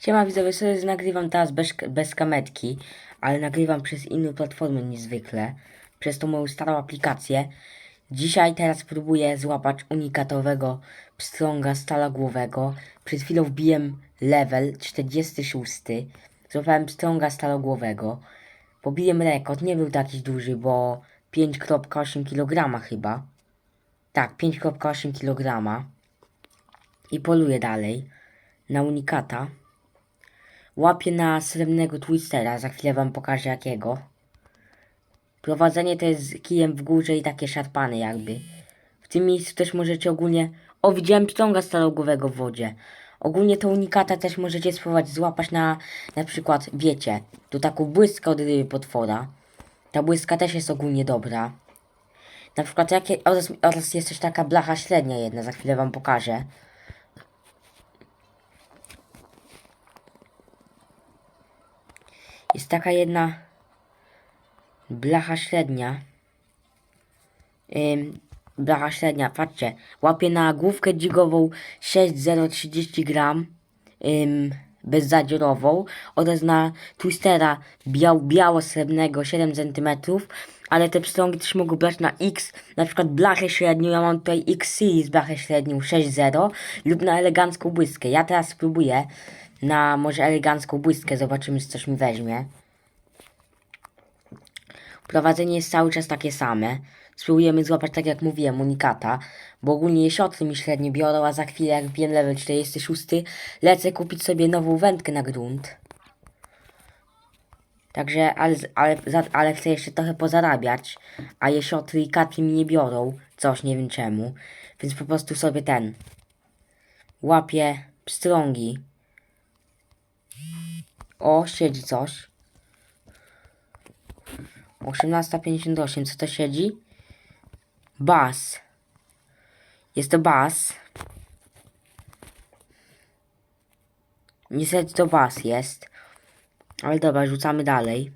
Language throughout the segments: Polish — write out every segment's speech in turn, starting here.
Siema widzowie, sobie nagrywam teraz bez, bez kametki, ale nagrywam przez inną platformę niż zwykle, przez tą moją starą aplikację. Dzisiaj teraz spróbuję złapać unikatowego pstrąga stalogłowego. Przed chwilą wbiłem level 46. Złapałem pstrąga stalogłowego. Pobiłem rekord, nie był taki duży, bo 5,8 kg chyba. Tak, 5,8 kg. I poluję dalej na unikata. Łapię na srebrnego twistera, za chwilę wam pokażę jakiego. Prowadzenie to jest z kijem w górze i takie szarpane jakby. W tym miejscu też możecie ogólnie... O, widziałem pstrąga starogłowego w wodzie. Ogólnie to unikata też możecie spróbować złapać na, na przykład, wiecie, tu taką błyskę od ryby potwora. Ta błyska też jest ogólnie dobra. Na przykład jakie, oraz, oraz jest też taka blacha średnia jedna, za chwilę wam pokażę. Jest taka jedna blacha średnia. Ym, blacha średnia, patrzcie. Łapie na główkę dzigową 6,030 gram. Ym, bezzadziorową oraz na twistera biał, biało-srebrnego 7 cm, ale te pstrągi też mogą brać na X, na przykład blachę średnią, ja mam tutaj X Series blachę średnią 6.0 lub na elegancką błyskę. Ja teraz spróbuję na może elegancką błyskę, zobaczymy czy coś mi weźmie. Prowadzenie jest cały czas takie same. Spróbujemy złapać, tak jak mówiłem, unikata, bo ogólnie jesiotry mi średnio biorą, a za chwilę jak wbiję level 46, lecę kupić sobie nową wędkę na grunt. Także, ale, ale, ale chcę jeszcze trochę pozarabiać, a jesiotry i katry mi nie biorą, coś nie wiem czemu, więc po prostu sobie ten, łapię pstrągi. O, siedzi coś. 18.58, co to siedzi? Bas. Jest to bas. Niestety to bas jest. Ale dobra, rzucamy dalej.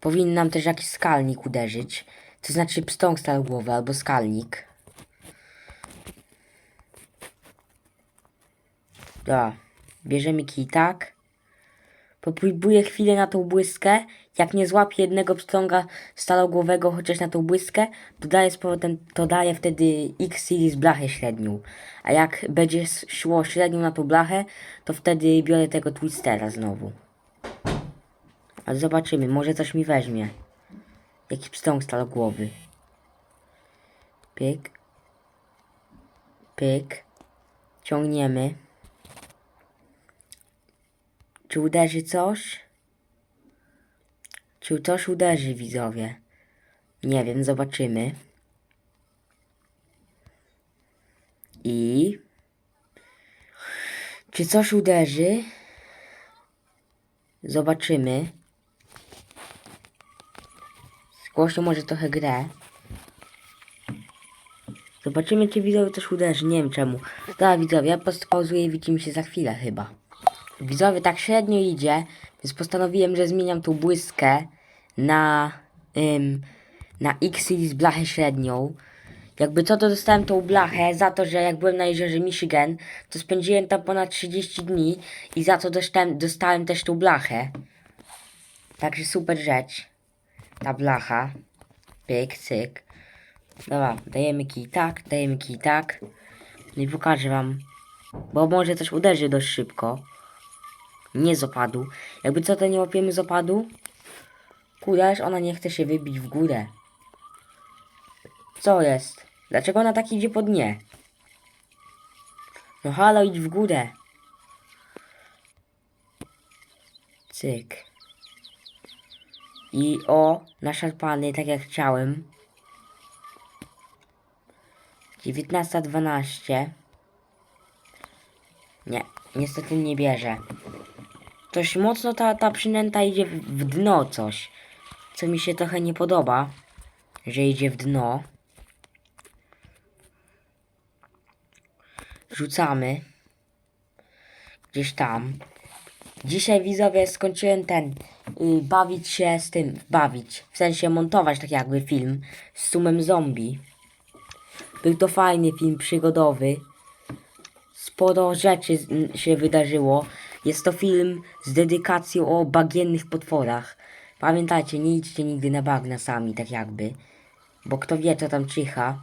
Powinien nam też jakiś skalnik uderzyć. To znaczy pstąg głowy albo skalnik. Dobra. Bierzemy kij tak. Popróbuję chwilę na tą błyskę. Jak nie złapię jednego pstrąga stalogłowego chociaż na tą błyskę, to daję z powrotem, to daję wtedy X series blachę średnią. A jak będzie szło średnią na tą blachę, to wtedy biorę tego twistera znowu. Ale zobaczymy, może coś mi weźmie. Jakiś pstrąg stalogłowy. Pyk. Pyk. Ciągniemy. Czy uderzy coś? Czy coś uderzy, widzowie? Nie wiem, zobaczymy. I... Czy coś uderzy? Zobaczymy. Zgłoszę może trochę grę. Zobaczymy, czy widzowie coś uderzy. Nie wiem czemu. Dobra, widzowie, ja po i widzimy się za chwilę chyba. Widzowie tak średnio idzie, więc postanowiłem, że zmieniam tą błyskę na, ym, na X-Series blachę średnią. Jakby co to dostałem tą blachę za to, że jak byłem na jeziorze Michigan, to spędziłem tam ponad 30 dni i za to dostałem, dostałem też tą blachę. Także super rzecz. Ta blacha. Pyk, cyk. Dobra, dajemy kij tak, dajemy kij tak. No i pokażę wam. Bo może coś uderzy dość szybko. Nie z opadu. Jakby co to nie łapiemy z opadu? Kuraż, ona nie chce się wybić w górę. Co jest? Dlaczego ona tak idzie po dnie? No halo, idź w górę. Cyk. I o, naszarpany, tak jak chciałem. 19.12. Nie, niestety nie bierze. Coś mocno ta, ta przynęta idzie w, dno coś. Co mi się trochę nie podoba. Że idzie w dno. Rzucamy. Gdzieś tam. Dzisiaj widzowie skończyłem ten. Y, bawić się z tym. Bawić. W sensie montować tak jakby film. Z sumem zombie. Był to fajny film przygodowy. sporo rzeczy się wydarzyło. Jest to film z dedykacją o bagiennych potworach. Pamiętajcie, nie idźcie nigdy na bagna sami, tak jakby. Bo kto wie, co tam czyha.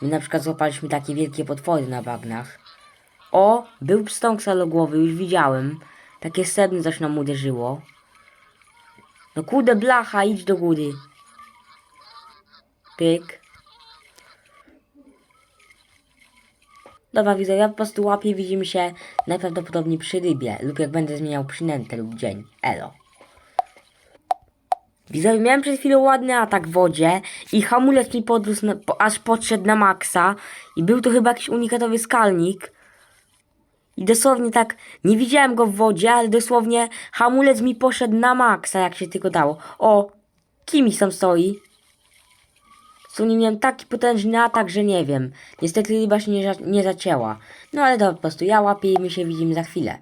My na przykład złapaliśmy takie wielkie potwory na bagnach. O, był pstąg salogłowy, już widziałem. Takie sedno coś nam uderzyło. No kurde blacha, idź do góry. Pyk. Dobra widzowie, ja po prostu łapię, widzimy się najprawdopodobniej przy rybie lub jak będę zmieniał przynętę lub dzień. Elo. Widzowie, miałem przed chwilą ładny atak w wodzie i hamulec mi podrósł, na, po, aż podszedł na maksa i był to chyba jakiś unikatowy skalnik. I dosłownie tak, nie widziałem go w wodzie, ale dosłownie hamulec mi poszedł na maksa, jak się tylko dało. O, kimś tam stoi. Nie miałem taki potężny atak, że nie wiem. Niestety ryba się nie, nie zacięła. No ale to po prostu ja łapię i my się widzimy za chwilę.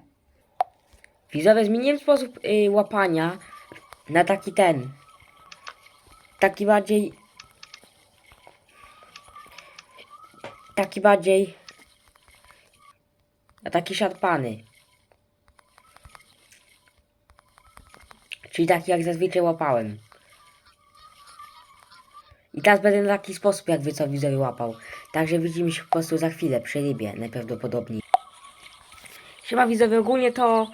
Widzowie, zmieniłem sposób y, łapania na taki ten. Taki bardziej... Taki bardziej... Na taki szarpany. Czyli taki jak zazwyczaj łapałem. I teraz będę na taki sposób, jak wy co widzowie łapał. Także widzimy się po prostu za chwilę przy rybie, najprawdopodobniej. Siema widzowie, ogólnie to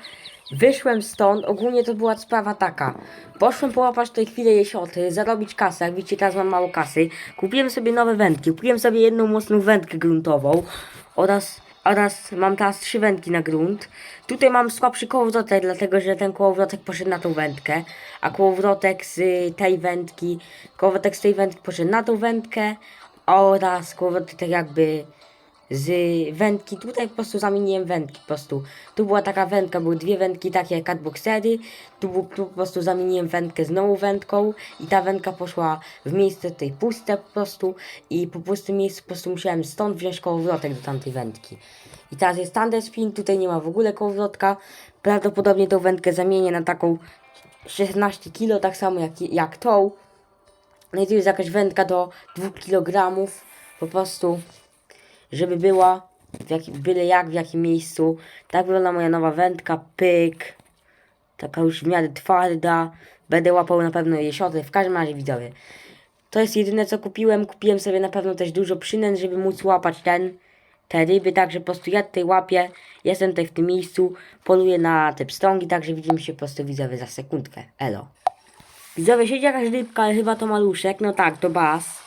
wyszłem stąd, ogólnie to była sprawa taka. Poszłem połapać tej chwili jesioty, zarobić kasę, jak widzicie teraz mam mało kasy. Kupiłem sobie nowe wędki, kupiłem sobie jedną mocną wędkę gruntową oraz, oraz mam teraz trzy wędki na grunt. Tutaj mam słabszy kołowrotek, dlatego że ten kołowrotek poszedł na tą wędkę, a kołowrotek z tej wędki, kołowrotek z tej wędki poszedł na tą wędkę oraz kołowrotek tak jakby z wędki, tutaj po prostu zamieniłem wędki po prostu. Tu była taka wędka, były dwie wędki takie jak catboxery, tu, bu- tu po prostu zamieniłem wędkę z nową wędką i ta wędka poszła w miejsce tej puste po prostu i po pustym miejscu po prostu musiałem stąd wziąć kołowrotek do tamtej wędki. I teraz jest thunder spin, tutaj nie ma w ogóle kołowrotka, prawdopodobnie tą wędkę zamienię na taką 16 kg, tak samo jak, jak tą. No i tu jest jakaś wędka do 2 kg, po prostu żeby była w jakim, byle jak, w jakim miejscu. Tak wygląda moja nowa wędka, pyk. Taka już w miarę twarda. Będę łapał na pewno jesioty, w każdym razie widzowie. To jest jedyne co kupiłem. Kupiłem sobie na pewno też dużo przynęt, żeby móc łapać ten, te ryby. Także po prostu ja tutaj łapię. Jestem tutaj w tym miejscu. Poluję na te pstągi, także widzimy się po prostu widzowie za sekundkę. Elo. Widzowie, siedzi jakaś rybka, ale chyba to maluszek. No tak, to bas.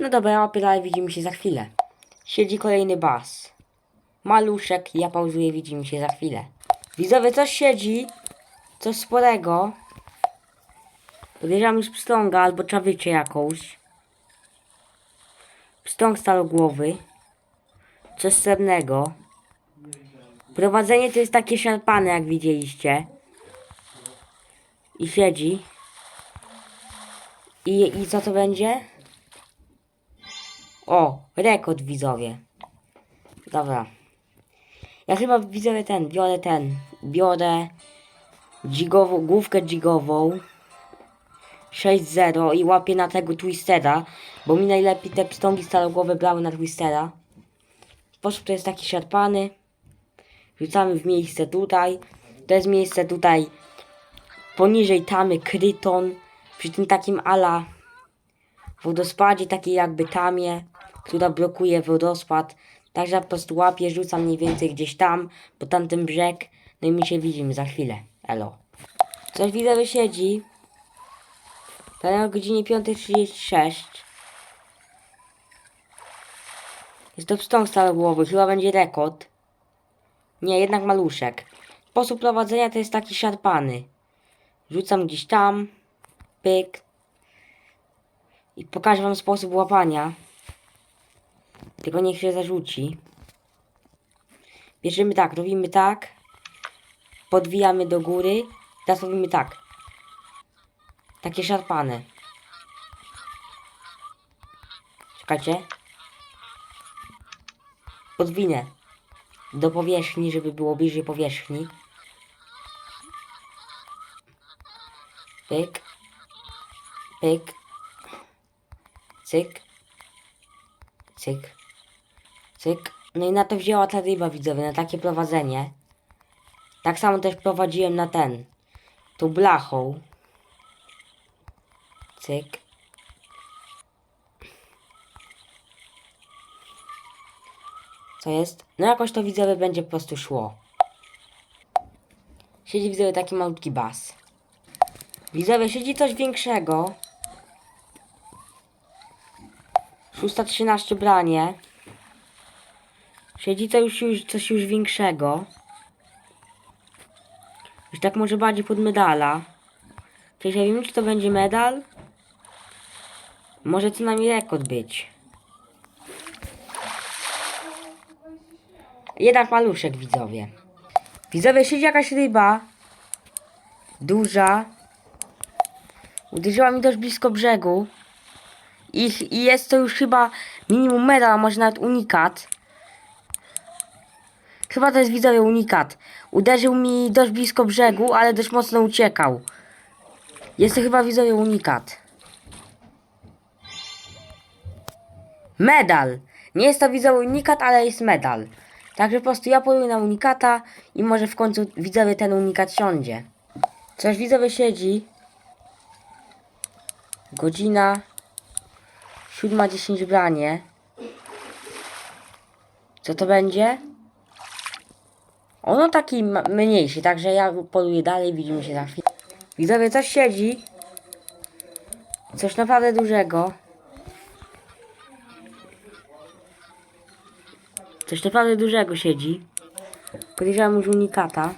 No dobra, dalej, widzimy się za chwilę. Siedzi kolejny bas. Maluszek, ja pauzuję, widzimy się za chwilę. Widzowie, coś siedzi. Coś sporego. Podejrzewam już pstąga albo czawycie jakąś. Pstąg stalogłowy. Coś srebrnego. Prowadzenie to jest takie szarpane, jak widzieliście. I siedzi. I, I co to będzie? O, rekord widzowie. Dobra. Ja chyba widzowie ten, biorę ten. Biorę dzigową, główkę dzigową. 6-0 i łapię na tego twistera. Bo mi najlepiej te pstągi stalogłowe brały na twistera. Sposób to jest taki szarpany. Rzucamy w miejsce tutaj. To jest miejsce tutaj poniżej tamy kryton. Przy tym takim ala wodospadzie, takiej jakby tamie, która blokuje wodospad. Także po prostu łapię, rzucam mniej więcej gdzieś tam, po tamtym brzeg. No i my się widzimy za chwilę. Elo. Coś widzowie siedzi. Teraz o godzinie 5.36. Jest to pstąg stalogłowy, chyba będzie rekord. Nie, jednak maluszek. Sposób prowadzenia to jest taki szarpany. Rzucam gdzieś tam. Pyk. I pokażę wam sposób łapania. Tylko niech się zarzuci. Bierzemy tak, robimy tak. Podwijamy do góry. Teraz robimy tak. Takie szarpane. Czekajcie. Podwinę. Do powierzchni, żeby było bliżej powierzchni. Pyk. Pyk. Cyk. Cyk. Cyk. No i na to wzięła ta ryba widzowie, na takie prowadzenie. Tak samo też prowadziłem na ten. Tą blachą. Cyk. Co jest? No jakoś to widzowie będzie po prostu szło. Siedzi widzowie taki malutki bas. Widzowie, siedzi coś większego. 613 branie. Siedzi to już, już coś już większego. Już tak może bardziej pod medala. Przecież ja wiem, czy to będzie medal. Może co najmniej rekord być. Jednak maluszek, widzowie. Widzowie, siedzi jakaś ryba. Duża. Uderzyła mi dość blisko brzegu. I, I jest to już chyba minimum medal, a może nawet unikat. Chyba to jest widzowie unikat. Uderzył mi dość blisko brzegu, ale dość mocno uciekał. Jest to chyba widzowie unikat. Medal. Nie jest to widzowie unikat, ale jest medal. Także po prostu ja poluję na unikata i może w końcu widzowie ten unikat siądzie. Coś widzowie siedzi. Godzina 7.10 branie. Co to będzie? Ono taki mniejszy, także ja poluję dalej, widzimy się za chwilę. Widzowie, coś siedzi. Coś naprawdę dużego. Coś naprawdę dużego siedzi. Podejrzewam już unikata.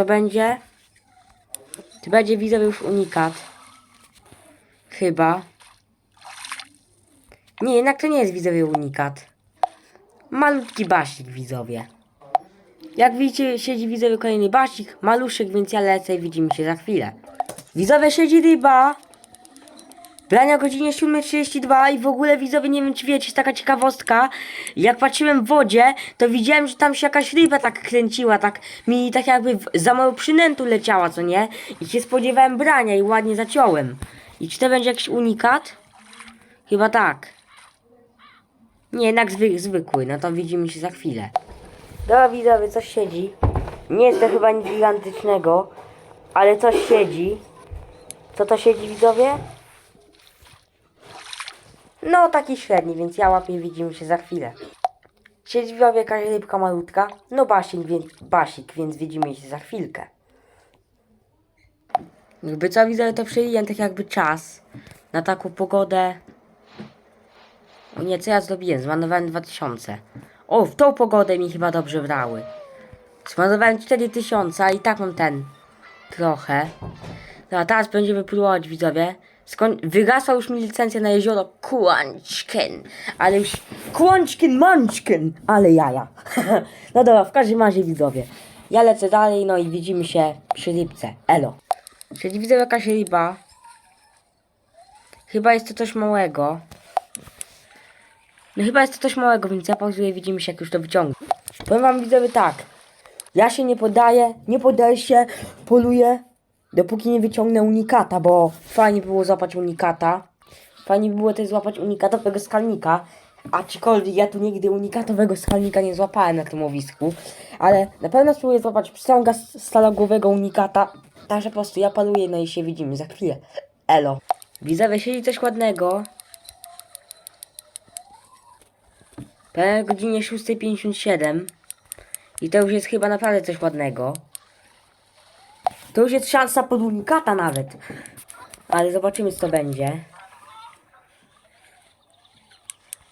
Co będzie? To będzie widzowie już unikat. Chyba. Nie, jednak to nie jest widzowie unikat. Malutki basik widzowie. Jak widzicie, siedzi widzowie kolejny basik, maluszek, więc ja lecę i widzimy się za chwilę. Widzowie siedzi ryba. Brania o godzinie 7.32 i w ogóle widzowie, nie wiem czy wiecie, jest taka ciekawostka. Jak patrzyłem w wodzie, to widziałem, że tam się jakaś ryba tak kręciła, tak mi tak jakby za małą przynętu leciała, co nie? I się spodziewałem brania i ładnie zaciąłem. I czy to będzie jakiś unikat? Chyba tak. Nie, jednak zwy, zwykły, no to widzimy się za chwilę. Dobra widzowie, coś siedzi. Nie jest to chyba nic gigantycznego, ale coś siedzi. Co to siedzi widzowie? No, taki średni, więc ja łapię widzimy się za chwilę. Siedzi w jakaś rybka malutka. No basik, więc, basik, więc widzimy się za chwilkę. Jakby co widzę, to przyjęłem tak jakby czas na taką pogodę. O nie, co ja zrobiłem? Zmarnowałem 2000. O, w tą pogodę mi chyba dobrze brały. Zmarnowałem 4000, a i tak mam ten. Trochę. No a teraz będziemy próbować, widzowie. Skoń... Wygasła już mi licencja na jezioro Kłączken. Ale już... Kłączken, Mączken! Ale jaja. no dobra, w każdym razie, widzowie. Ja lecę dalej, no i widzimy się przy rybce. Elo. Czyli widzę jakaś ryba. Chyba jest to coś małego. No chyba jest to coś małego, więc ja pauzuję, widzimy się jak już to wyciągnę. Powiem wam widzowie tak. Ja się nie poddaję, nie poddaję się, poluję, dopóki nie wyciągnę unikata, bo fajnie było złapać unikata. Fajnie by było też złapać unikatowego skalnika. Aczkolwiek ja tu nigdy unikatowego skalnika nie złapałem na tym łowisku. Ale na pewno spróbuję złapać pstrąga s- stalagłowego unikata. Także po prostu ja paluję, no i się widzimy za chwilę. Elo. Widzowie, siedzi coś ładnego. Po godzinie 6.57. I to już jest chyba naprawdę coś ładnego. To już jest szansa pod unikata nawet. Ale zobaczymy co będzie.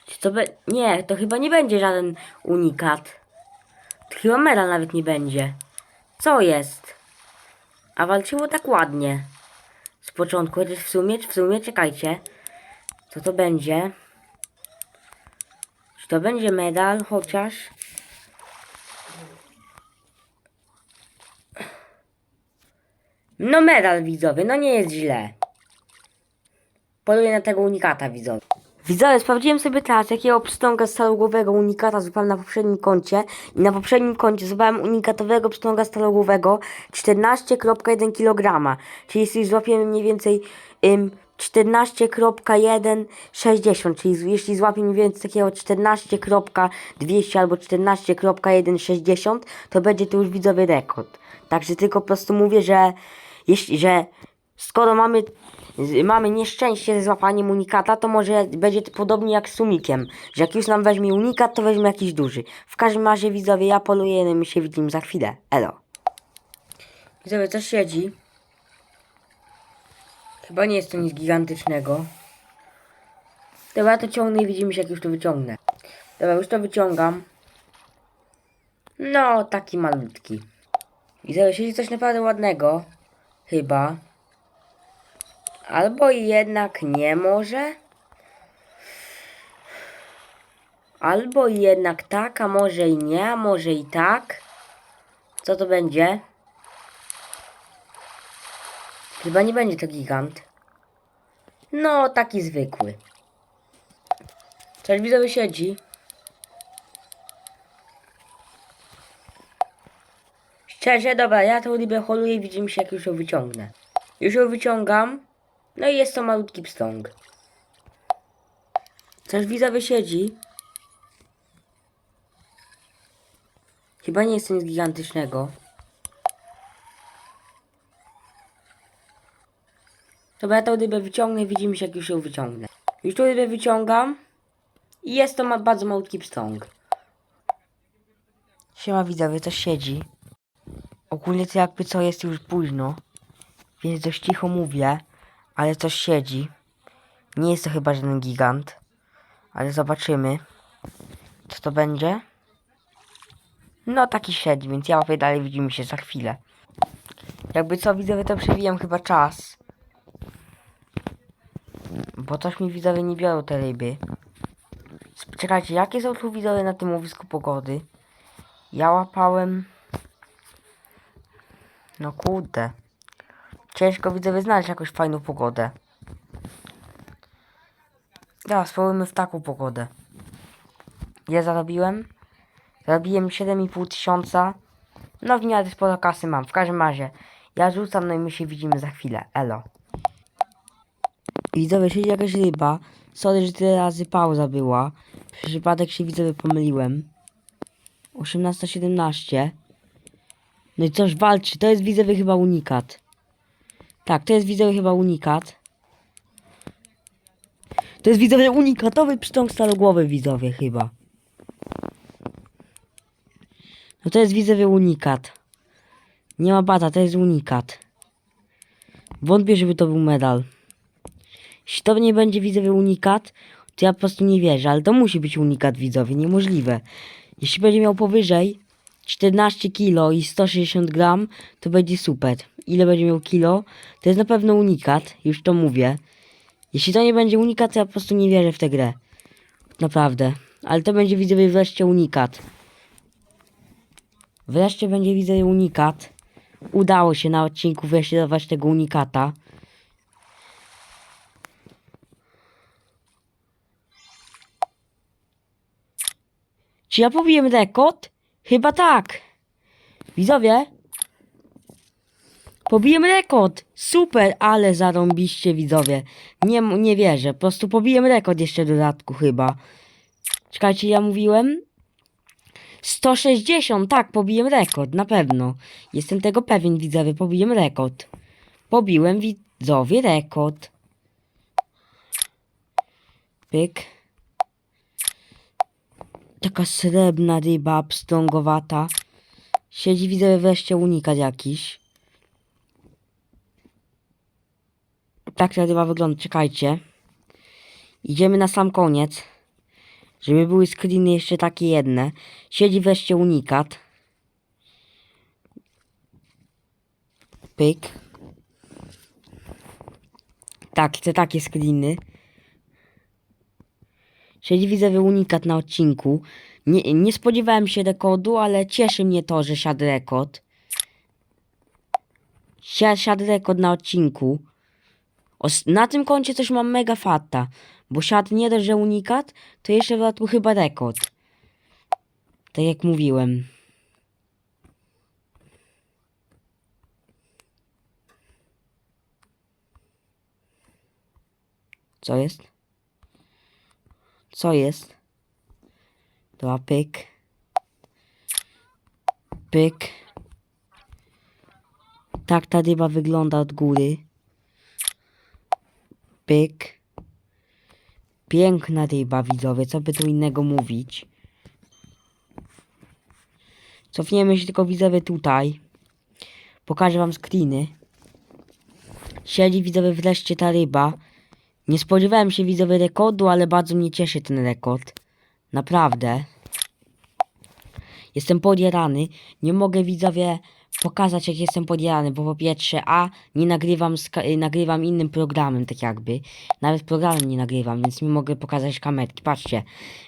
Czy to be... Nie, to chyba nie będzie żaden unikat. To chyba medal nawet nie będzie. Co jest? A walczyło tak ładnie. Z początku, chociaż w sumie, w sumie, czekajcie. Co to będzie? Czy to będzie medal chociaż? No medal widzowie, no nie jest źle. Poluję na tego unikata widzowie. Widzowie, sprawdziłem sobie teraz, jakiego pstrąga stalogłowego unikata złapałem na poprzednim koncie. I na poprzednim koncie złapałem unikatowego pstrąga stalogłowego 14,1 kg. Czyli jeśli złapiemy mniej więcej ym, 14,160, czyli jeśli złapię mniej więcej takiego 14,200 albo 14,160, to będzie to już widzowy rekord. Także tylko po prostu mówię, że jeśli, że skoro mamy, mamy nieszczęście ze złapaniem unikata, to może będzie to podobnie jak z sumikiem, że jak już nam weźmie unikat, to weźmie jakiś duży. W każdym razie widzowie, ja poluję, i my się widzimy za chwilę. Elo. Widzowie, coś siedzi. Chyba nie jest to nic gigantycznego. Dobra, to ciągnę i widzimy się jak już to wyciągnę. Dobra, już to wyciągam. No, taki malutki. Widzowie, siedzi coś naprawdę ładnego. Chyba. Albo jednak nie może. Albo jednak tak, a może i nie, a może i tak. Co to będzie? Chyba nie będzie to gigant. No, taki zwykły. Coś widzowie siedzi. Szczerze, dobra, ja tą rybę holuję i widzimy się jak już ją wyciągnę. Już ją wyciągam. No i jest to malutki pstrąg. Coś widzowie siedzi. Chyba nie jest to nic gigantycznego. Dobra, ja tą rybę wyciągnę i widzimy się jak już ją wyciągnę. Już tą rybę wyciągam. I jest to ma bardzo malutki pstrąg. Siema widzowie, coś siedzi. Ogólnie to jakby co jest już późno. Więc dość cicho mówię. Ale coś siedzi. Nie jest to chyba żaden gigant. Ale zobaczymy. Co to będzie? No taki siedzi, więc ja łapię dalej, widzimy się za chwilę. Jakby co widzowie, to przewijam chyba czas. Bo coś mi widzowie nie biorą te ryby. Czekajcie, jakie są tu widzowie na tym łowisku pogody? Ja łapałem... No kurde. Ciężko widzowie znaleźć jakąś fajną pogodę. Dobra, spróbujmy w taką pogodę. Ja zarobiłem? Zarobiłem 7,5 tysiąca. No w miarę sporo kasy mam. W każdym razie, ja rzucam, no i my się widzimy za chwilę. Elo. Widzowie, siedzi jakaś ryba. Sorry, że tyle razy pauza była. Przypadek się widzowie pomyliłem. 18.17. No i coś walczy. To jest widzowie chyba unikat. Tak, to jest widzowie chyba unikat. To jest widzowie unikatowy pstrąg stalogłowy widzowie chyba. No to jest widzowie unikat. Nie ma bata, to jest unikat. Wątpię, żeby to był medal. Jeśli to nie będzie widzowie unikat, to ja po prostu nie wierzę, ale to musi być unikat widzowie, niemożliwe. Jeśli będzie miał powyżej 14 kg i 160 gram, to będzie super. Ile będzie miał kilo, to jest na pewno unikat, już to mówię. Jeśli to nie będzie unikat, to ja po prostu nie wierzę w tę grę. Naprawdę. Ale to będzie widzowie wreszcie unikat. Wreszcie będzie widzowie unikat. Udało się na odcinku wreszcie dawać tego unikata. Czy ja pobiłem rekord? Chyba tak. Widzowie? Pobiłem rekord. Super, ale zarąbiście widzowie. Nie, nie wierzę. Po prostu pobiłem rekord jeszcze w dodatku chyba. Czekajcie, ja mówiłem? 160, tak, pobiłem rekord, na pewno. Jestem tego pewien, widzowie, pobiłem rekord. Pobiłem widzowie rekord. Pyk. Taka srebrna ryba, pstrągowata. Siedzi, widzę, wreszcie unikat jakiś. Tak ta ryba wygląda, czekajcie. Idziemy na sam koniec. Żeby były screeny jeszcze takie jedne. Siedzi wreszcie unikat. Pyk. Tak, chcę takie screeny. Siedzi widzowie unikat na odcinku. Nie, nie spodziewałem się rekordu, ale cieszy mnie to, że siadł rekord. Si- Siadł rekord na odcinku. Na tym koncie coś mam mega fatta. Bo siadł nie dość, że unikat, to jeszcze w chyba rekord. Tak jak mówiłem. Co jest? Co jest? Dobra, pyk. Pyk. Tak ta ryba wygląda od góry. Pyk. Piękna ryba, widzowie, co by tu innego mówić. Cofniemy się tylko, widzowie, tutaj. Pokażę wam screeny. Siedzi, widzowie, wreszcie ta ryba. Nie spodziewałem się, widzowie, rekordu, ale bardzo mnie cieszy ten rekord. Naprawdę. Jestem podjarany. Nie mogę, widzowie, pokazać, jak jestem podjarany, bo po pierwsze, a nie nagrywam, nagrywam innym programem, tak jakby. Nawet programem nie nagrywam, więc nie mogę pokazać kamerki. Patrzcie,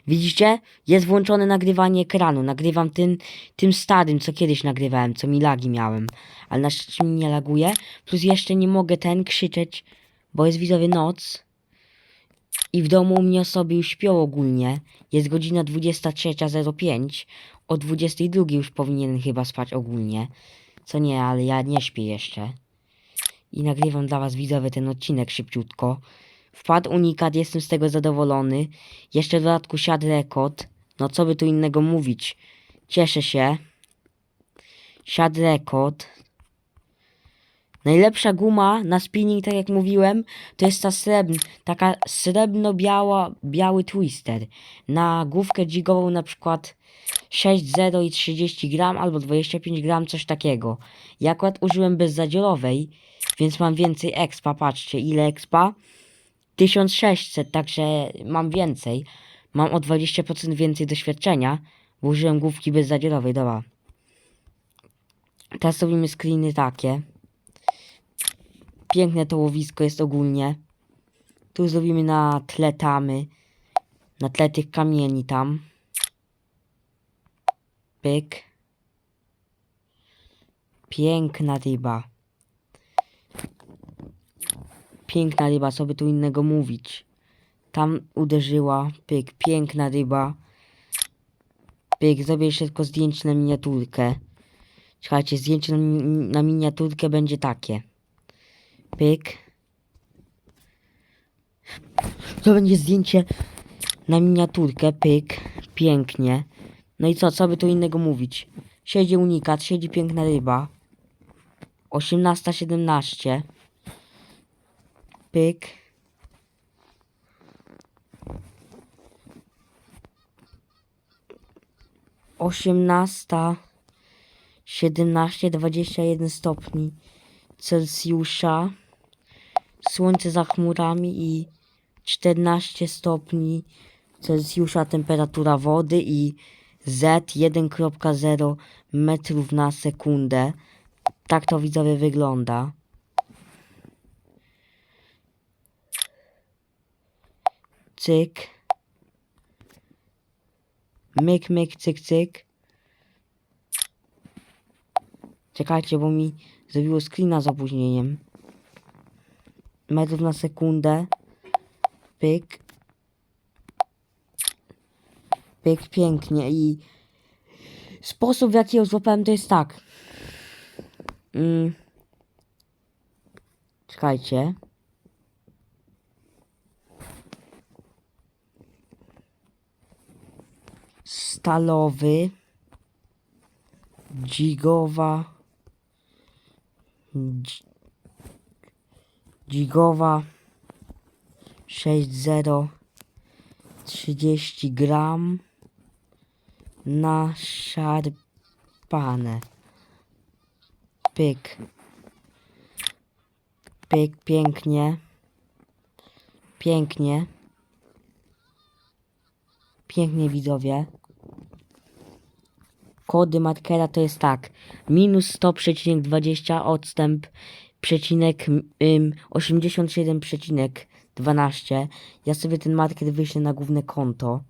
widzicie? Jest włączone nagrywanie ekranu. Nagrywam tym, tym starym, co kiedyś nagrywałem, co mi lagi miałem. Ale na szczęście mi nie laguje. Plus jeszcze nie mogę ten krzyczeć, bo jest widzowie noc. I w domu u mnie osoby już śpią ogólnie. Jest godzina 23.05. O 22 już powinien chyba spać ogólnie. Co nie, ale ja nie śpię jeszcze. I nagrywam dla was widzowie ten odcinek szybciutko. Wpadł unikat, jestem z tego zadowolony. Jeszcze w dodatku siadł rekord. No co by tu innego mówić. Cieszę się. Siadł rekord. Najlepsza guma na spinning, tak jak mówiłem, to jest ta srebrna, taka srebrno-biała, biały twister. Na główkę jigową na przykład 6,0 i 30 gram albo 25 gram, coś takiego. Ja akurat użyłem bezzadziorowej, więc mam więcej expa, patrzcie ile expa. 1600, także mam więcej. Mam o 20% więcej doświadczenia, bo użyłem główki bezzadziorowej, dobra. Teraz robimy screeny takie. Piękne to łowisko jest ogólnie. Tu zrobimy na tle tamy. Na tle tych kamieni tam. Pyk. Piękna ryba. Piękna ryba, co by tu innego mówić. Tam uderzyła. Pyk, piękna ryba. Pyk, zrobię tylko zdjęcie na miniaturkę. Słuchajcie, zdjęcie na, na miniaturkę będzie takie. Pyk. To będzie zdjęcie na miniaturkę, pyk. Pięknie. No i co, co by tu innego mówić? Siedzi unikat, siedzi piękna ryba. 18-17. Pyk. Osiemnasta, siedemnaście, dwadzieścia jeden stopni Celsjusza. Słońce za chmurami i 14 stopni Celsjusza temperatura wody i Z 1.0 metrów na sekundę. Tak to widzowie wygląda. Cyk. Myk, myk, cyk, cyk. Czekajcie, bo mi zrobiło screena z opóźnieniem. Metrów na sekundę. Pyk. Pyk, pięknie i sposób w jaki ją złapałem to jest tak. Mm. Czekajcie. Stalowy. Dzigowa. Dzi- Dzigowa 6,0 30 gram na szarpane. Pyk. Pyk, pięknie. Pięknie. Pięknie widzowie. Kody markera to jest tak. Minus 100,20 odstęp przecinek ym, 87,12. Ja sobie ten marker wyślę na główne konto.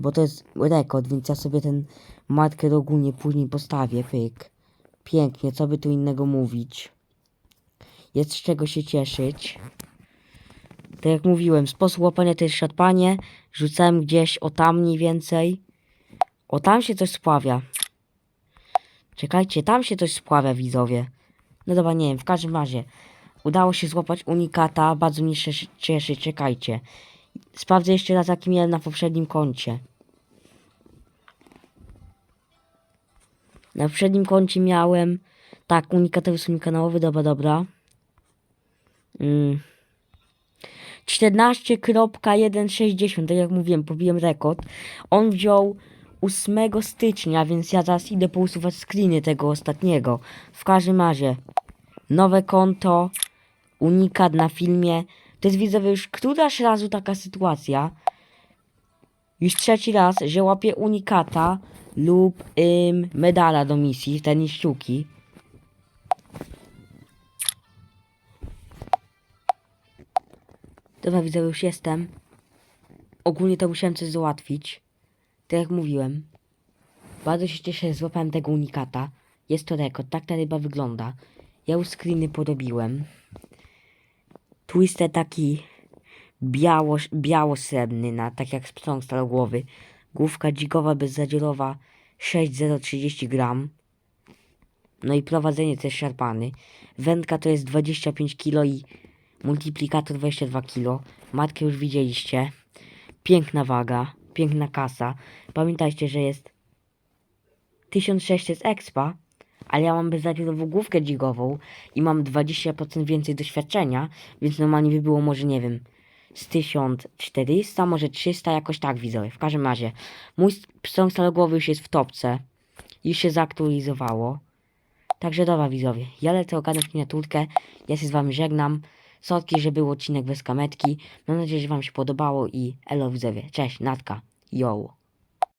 Bo to jest rekord, więc ja sobie ten marker ogólnie później postawię. Pyk. Pięknie, co by tu innego mówić. Jest z czego się cieszyć. Tak jak mówiłem, sposób łapania to jest szarpanie. Rzucałem gdzieś o tam mniej więcej. O tam się coś spławia. Czekajcie, tam się coś spławia, widzowie. No dobra, nie wiem, w każdym razie. Udało się złapać unikata, bardzo mnie cieszy, czekajcie. Sprawdzę jeszcze raz, jaki miałem na poprzednim koncie. Na poprzednim koncie miałem... Tak, unikatowy kanałowy, dobra, dobra. Mm. 14.160, tak jak mówiłem, pobiłem rekord. On wziął 8 stycznia, więc ja zaraz idę pousuwać screeny tego ostatniego. W każdym razie, nowe konto, unikat na filmie. To jest widzowie już któraś razu taka sytuacja. Już trzeci raz, że łapię unikata lub ym, medala do misji, te niszczuki. Dobra, widzę, już jestem. Ogólnie to musiałem coś załatwić. Tak jak mówiłem. Bardzo się cieszę, że złapałem tego unikata. Jest to rekord, tak ta ryba wygląda. Ja już screeny porobiłem. Twister taki biało, biało-srebrny, na, tak jak sprząg starogłowy. Główka dzigowa bezzadziorowa 6,030 gram. No i prowadzenie też szarpany. Wędka to jest 25 kg i multiplikator 22 kg. Matkę już widzieliście. Piękna waga, piękna kasa. Pamiętajcie, że jest 1600 expa, ale ja mam bezzadziorową główkę dzigową i mam 20% więcej doświadczenia, więc normalnie by było może, nie wiem, z 1400, może 300, jakoś tak widzowie. W każdym razie, mój pstrąg stalogowy już jest w topce. Już się zaktualizowało. Także dobra widzowie, ja lecę ogarnąć miniaturkę, ja się z wami żegnam. Sorki, że był odcinek bez kametki. Mam nadzieję, że wam się podobało i elo widzowie. Cześć, Natka. Yo.